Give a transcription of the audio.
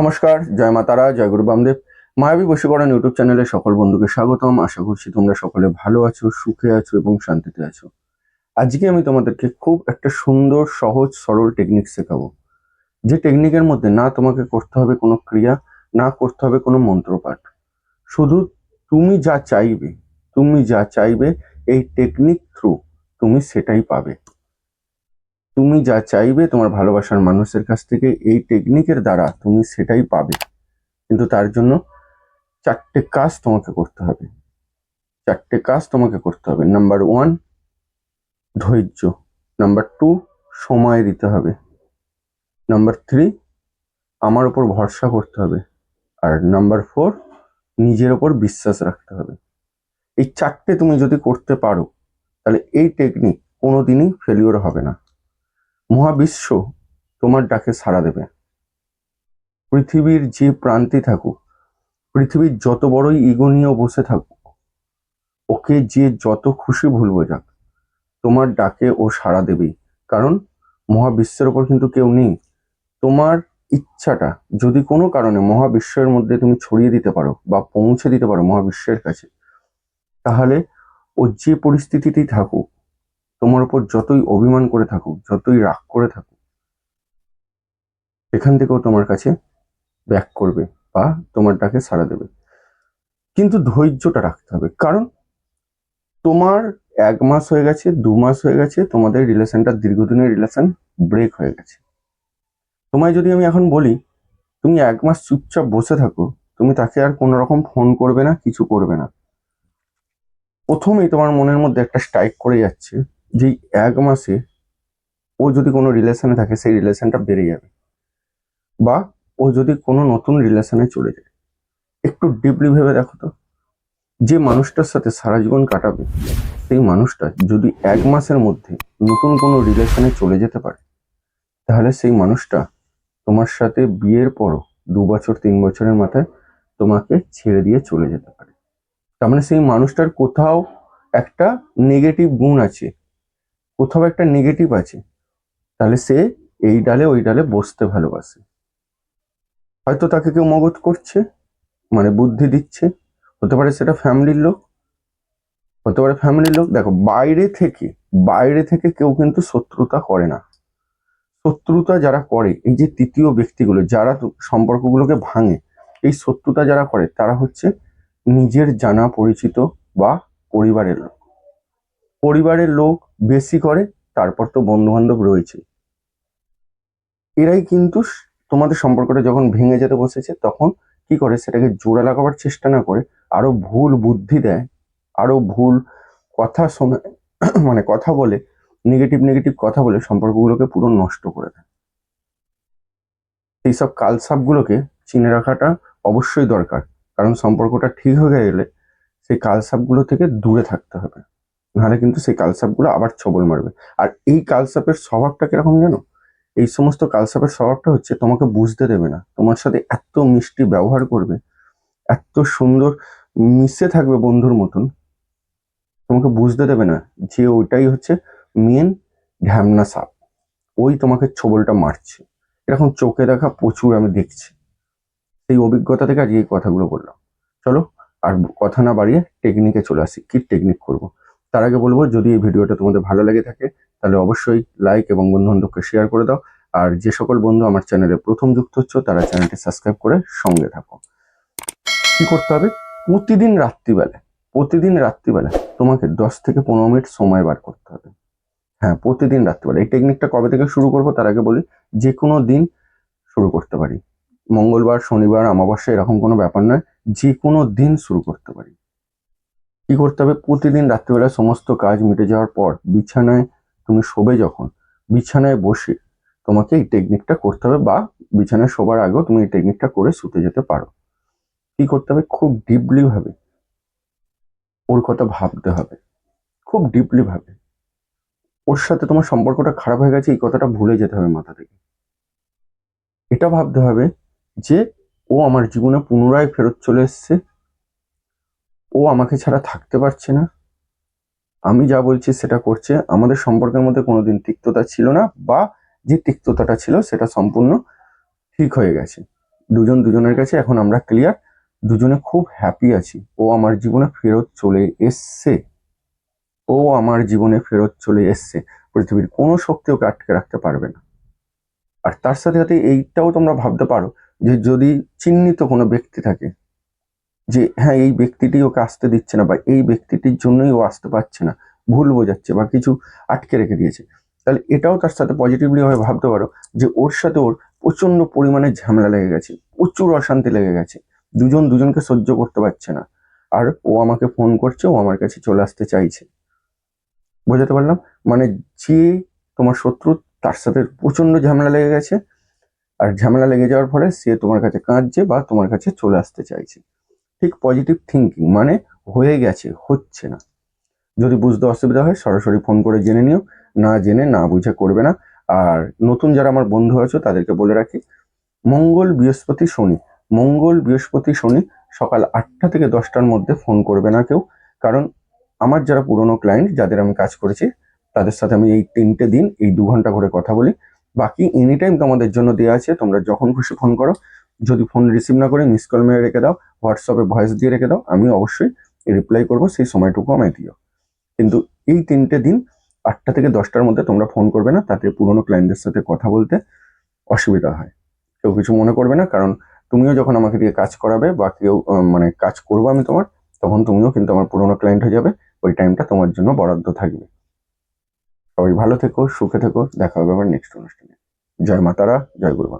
নমস্কার, জয় মা তারা, জয় গুরু বামদেব। মায়াবী বশীকরণ ইউটিউব চ্যানেলে সকল বন্ধুকে স্বাগতম। আশা করছি তোমরা সকলে ভালো আছো, সুখে আছো এবং শান্তিতে আছো। আজকে আমি তোমাদেরকে খুব একটা সুন্দর, সহজ, সরল টেকনিক শেখাবো। যে টেকনিকের মধ্যে না তোমাকে করতে হবে কোনো ক্রিয়া, না করতে হবে কোনো মন্ত্রপাঠ। শুধু তুমি যা চাইবে, তুমি যা চাইবে, এই টেকনিক থ্রু তুমি সেটাই পাবে। তুমি যা চাইবে তোমার ভালোবাসার মানুষের কাছ থেকে এই টেকনিকের দ্বারা তুমি সেটাই পাবে। কিন্তু তার জন্য চারটে কাজ তোমাকে করতে হবে। চারটে কাজ তোমাকে করতে হবে। নাম্বার ওয়ান ধৈর্য। নাম্বার টু সময় দিতে হবে। নাম্বার থ্রি আমার ওপর ভরসা করতে হবে। আর নাম্বার ফোর নিজের ওপর বিশ্বাস রাখতে হবে। এই চারটে তুমি যদি করতে পারো, তাহলে এই টেকনিক কোনোদিনই ফেলিওর হবে না। মহাবিশ্ব তোমার ডাকে সাড়া দেবে। পৃথিবীর যে প্রান্তে থাকুক, পৃথিবীর যত বড়ই ইগো নিয়েও বসে থাকুক, ওকে যে যত খুশি ভুল বোঝাক তোমার ডাকে ও সাড়া দেবেই। কারণ মহাবিশ্বের ওপর কিন্তু কেউ নেই। তোমার ইচ্ছাটা যদি কোনো কারণে মহাবিশ্বের মধ্যে তুমি ছড়িয়ে দিতে পারো বা পৌঁছে দিতে পারো মহাবিশ্বের কাছে, তাহলে ও যে পরিস্থিতিতেই থাকুক তোমার উপর যতই অভিমান করে থাকুক, যতই রাগ করে থাকুক, এখান থেকেও তোমার কাছে ব্যাক করবে বা তোমার ডাকে সাড়া দেবে। কিন্তু ধৈর্যটা রাখতে হবে। কারণ তোমার এক মাস হয়ে গেছে, দু মাস হয়ে গেছে, তোমাদের রিলেশনটা দীর্ঘদিনের রিলেশন ব্রেক হয়ে গেছে। তোমায় যদি আমি এখন বলি, তুমি এক মাস চুপচাপ বসে থাকো, তুমি তাকে আর কোনো রকম ফোন করবে না, কিছু করবে না। প্রথমেই তোমার মনের মধ্যে একটা স্ট্রাইক করে যাচ্ছে যে এক মাসে ও যদি কোনো রিলেশনে থাকে, সেই রিলেশনটা বেড়ে যাবে। বা ও যদি কোনো নতুন রিলেশনে চলে যায়। একটু ডিপলি ভেবে দেখো তো। যে মানুষটার সাথে সারা জীবন কাটাবে, সেই মানুষটা যদি এক মাসের মধ্যে নতুন কোনো রিলেশনে চলে যেতে পারে, তাহলে সেই মানুষটা তোমার সাথে বিয়ের পরও দু বছর, তিন বছরের মাথায় তোমাকে ছেড়ে দিয়ে চলে যেতে পারে। তার মানে সেই মানুষটার কোথাও একটা নেগেটিভ গুণ আছে। কোথাও একটা নেগেটিভ আছে, তাহলে সে এই ডালে ওই ডালে বসতে ভালোবাসে। হয়তো তাকে কেউ মগজ করছে মানে বুদ্ধি দিচ্ছে, হতে পারে সেটা ফ্যামিলির লোক। হতে পারে ফ্যামিলির লোক, দেখো, বাইরে থেকে বাইরে থেকে কেউ কিন্তু শত্রুতা করে না। শত্রুতা যারা করে, এই যে তৃতীয় ব্যক্তিগুলো, যারা সম্পর্কগুলোকে ভাঙে, এই শত্রুতা যারা করে, তারা হচ্ছে নিজের জানা পরিচিত বা পরিবারের লোক। পরিবারের লোক বেশি করে, তারপর তো বন্ধু বান্ধব রয়েছে। এরাই কিন্তু তোমাদের সম্পর্কটা যখন ভেঙে যেতে বসেছে, তখন কি করে? সেটাকে জোড়া লাগাবার চেষ্টা না করে, আরও ভুল বুদ্ধি দেয়, আরও ভুল কথা শোনায় মানে কথা বলে নেগেটিভ নেগেটিভ কথা বলে সম্পর্কগুলোকে পুরো নষ্ট করে দেয়। এইসব কালসাপগুলোকে চিনে রাখাটা অবশ্যই দরকার, কারণ সম্পর্কটা ঠিক হয়ে গেলে সেই কালসাপগুলো থেকে দূরে থাকতে হবে। নাহলে কিন্তু সেই কালসাপগুলো আবার ছবল মারবে। আর এই কালসাপের স্বভাবটা কীরকম জানো? এই সমস্ত কালসাপের স্বভাবটা হচ্ছে তোমাকে বুঝতে দেবে না। তোমার সাথে এত মিষ্টি ব্যবহার করবে, এত সুন্দর মিশে থাকবে বন্ধুর মতন, তোমাকে বুঝতে দেবে না যে ওইটাই হচ্ছে মেন ঢ্যামনা সাপ। ওই তোমাকে ছবলটা মারছে। এরকম চোখে দেখা প্রচুর আমি দেখছি। সেই অভিজ্ঞতা থেকে আজকে এই কথাগুলো বললাম। চলো আর কথা না বাড়িয়ে টেকনিকে চলে আসি। কি টেকনিক করব? তার আগে বলব, যদি এই ভিডিওটা তোমাদের ভালো লেগে থাকে, তাহলে অবশ্যই লাইক এবং বন্ধু বান্ধবকে শেয়ার করে দাও। আর যে সকল বন্ধু আমার চ্যানেলে প্রথম যুক্ত হচ্ছে, তারা চ্যানেলটি সাবস্ক্রাইব করে সঙ্গে থাকো। কি করতে হবে? প্রতিদিন রাত্রিবেলা প্রতিদিন রাত্রিবেলা তোমাকে দশ থেকে পনেরো মিনিট সময় বার করতে হবে। হ্যাঁ প্রতিদিন রাত্রিবেলা। এই টেকনিকটা কবে থেকে শুরু করব তার আগে বলি যে কোনো দিন শুরু করতে পারি। মঙ্গলবার, শনিবার, অমাবস্যা এরকম কোনো ব্যাপার নয় যে কোনো দিন শুরু করতে পারি। কি করতে হবে? প্রতিদিন রাত্রিবেলা সমস্ত কাজ মিটে যাওয়ার পর বিছানায় তুমি শোবে যখন, বিছানায় বসে তোমাকে এই টেকনিকটা করতে হবে বা বিছানায় শোবার আগেও তুমি এই টেকনিকটা করে শুতে যেতে পারো। কি করতে হবে? খুব ডিপলি ভাবে ওর কথা ভাবতে হবে। খুব ডিপলি ভাবে। ওর সাথে তোমার সম্পর্কটা খারাপ হয়ে গেছে, এই কথাটা ভুলে যেতে হবে মাথা থেকে। এটা ভাবতে হবে যে ও আমার জীবনে পুনরায় ফেরত চলে এসছে ও আমাকে ছাড়া থাকতে পারছে না। আমি যা বলছি সেটা করছে। আমাদের সম্পর্কের মধ্যে কোনোদিন তিক্ততা ছিল না বা যে তিক্ততাটা ছিল সেটা সম্পূর্ণ ঠিক হয়ে গেছে। দুজন দুজনের কাছে এখন আমরা ক্লিয়ার দুজনে খুব হ্যাপি আছি। ও আমার জীবনে ফেরত চলে এসছে। ও আমার জীবনে ফেরত চলে এসছে। পৃথিবীর কোনো শক্তি ওকে আটকে রাখতে পারবে না। আর তার সাথে সাথে এইটাও তোমরা ভাবতে পারো যে যদি চিহ্নিত কোনো ব্যক্তি থাকে যে হ্যাঁ এই ব্যক্তিটি ওকে আসতে দিচ্ছে না বা এই ব্যক্তিটির জন্যই ও আসতে পারছে না, ভুল বোঝাচ্ছে বা কিছু আটকে রেখে দিয়েছে। তাহলে এটাও তার সাথে পজিটিভলি ভাবে ভাবতে পারো যে, ওর সাথে ওর প্রচণ্ড পরিমাণে ঝামেলা লেগে গেছে, প্রচুর অশান্তি লেগে গেছে, দুজন দুজনকে সহ্য করতে পারছে না। আর ও আমাকে ফোন করছে, ও আমার কাছে চলে আসতে চাইছে। বোঝাতে পারলাম? মানে যে তোমার শত্রু তার সাথে প্রচণ্ড ঝামেলা লেগে গেছে, আর ঝামেলা লেগে যাওয়ার ফলে সে তোমার কাছে কাঁদছে বা তোমার কাছে চলে আসতে চাইছে। ঠিক পজিটিভ থিঙ্কিং মানে হয়ে গেছে, হচ্ছে না। যদি বুঝতে অসুবিধা হয়, সরাসরি ফোন করে জেনে নিও। না জেনে, না বুঝে করবে না। আর নতুন যারা আমার বন্ধু আছো, তাদেরকে বলে রাখি, মঙ্গল বৃহস্পতি শনি, মঙ্গল বৃহস্পতি শনি সকাল আটটা থেকে দশটার মধ্যে ফোন করবে না কেউ। কারণ আমার যারা পুরনো ক্লায়েন্ট যাদের আমি কাজ করেছি, তাদের সাথে আমি এই তিনটে দিন, এই দু ঘণ্টা করে কথা বলি। বাকি এনি টাইম তোমাদের জন্য দেওয়া আছে, তোমরা যখন খুশি ফোন করো। যদি ফোন রিসিভ না করে মিস কল মেরে রেখে দাও হোয়াটসঅ্যাপে ভয়েস দিয়ে রেখে দাও, আমি অবশ্যই রিপ্লাই করব, সেই সময়টুকু আমায় দিও। কিন্তু এই তিনটে দিন, আটটা থেকে দশটার মধ্যে তোমরা ফোন করবে না, তাতে পুরনো ক্লায়েন্টদের সাথে কথা বলতে অসুবিধা হয়। কেউ কিছু মনে করবে না, কারণ তুমিও যখন আমাকে দিয়ে কাজ করাবে বা কেউ মানে কাজ করব আমি তোমার, তখন তুমিও কিন্তু আমার পুরনো ক্লায়েন্ট হয়ে যাবে, ওই টাইমটা তোমার জন্য বরাদ্দ থাকবে। সবাই ভালো থেকো, সুখে থেকো, দেখা হবে আবার নেক্সট অনুষ্ঠানে। জয় মাতারা, জয় গুরু